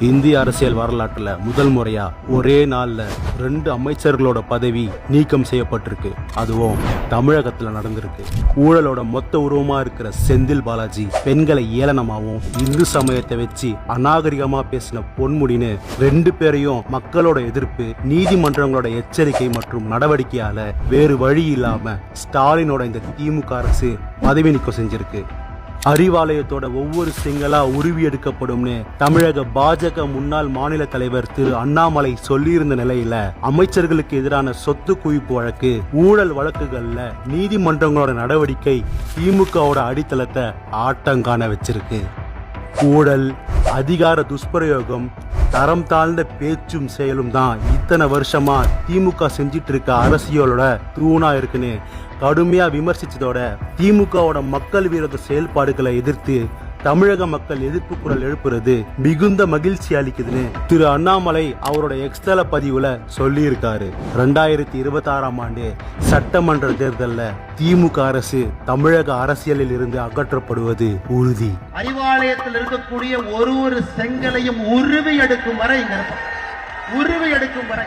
இந்திய அரசியல் வரலாற்றில் முதல் முறையா ஒரே நாள்ல ரெண்டு அமைச்சர்களோட பதவி நீக்கம் செய்யப்பட்டிருக்கு. அதுவும் தமிழகத்துல நடந்திருக்கு. ஊழலோட மொத்த உருவமா இருக்கிற செந்தில் பாலாஜி பெண்களை ஏளனமாவும் இந்து சமயத்தை வச்சு அநாகரிகமா பேசின பொன்முடின்னு ரெண்டு பேரையும் மக்களோட எதிர்ப்பு நீதிமன்றங்களோட எச்சரிக்கை மற்றும் நடவடிக்கையால வேறு வழி இல்லாம ஸ்டாலினோட இந்த திமுக அரசு பதவி நீக்கம் செஞ்சிருக்கு. அறிவாலயத்தோட ஒவ்வொரு செங்கலா உருவி எடுக்கப்படும்னு தமிழக பாஜக முன்னாள் மாநில தலைவர் திரு அண்ணாமலை சொல்லியிருந்த நிலையில அமைச்சர்களுக்கு எதிரான சொத்து குவிப்பு வழக்கு ஊழல் வழக்குகள்ல நீதிமன்றங்களோட நடவடிக்கை திமுகவோட அடித்தளத்தை ஆட்டங்காண வச்சிருக்கு. ஊழல் அதிகார துஷ்பிரயோகம் தரம் தாழ்ந்த பேச்சும் செயலும் தான். இத்தனை வருஷமா திமுக செஞ்சிட்டு இருக்க அரசியலோட தூணா இருக்குன்னு கடுமையா விமர்சிச்சதோட திமுகவோட மக்கள் விரோத செயல்பாடுகளை எதிர்த்து தமிழக மக்கள் எதிர்ப்பு குரல் எழுப்புறது மிகுந்த மகிழ்ச்சி அளிக்குதுன்னு திரு அண்ணாமலை அவரோட எக்ஸ்தல பதிவுல சொல்லியிருக்காரு. ரெண்டாயிரத்தி இருபத்தி ஆறாம் ஆண்டு சட்டமன்ற தேர்தலில் திமுக அரசு தமிழக அரசியலில் இருந்து அகற்றப்படுவது உறுதி. அறிவாலயத்தில் இருக்கக்கூடிய ஒரு ஒரு செங்கலையும் உருவி எடுக்கும் வரை உருவி எடுக்கும் வரை.